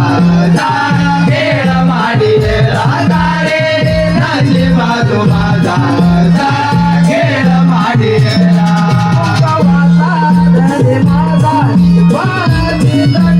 आता खेळ मांडिले राजा रे निनासी बाजु बाजार सा खेळ मांडिले राजा वासा धरे माझा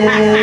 ¡Gracias!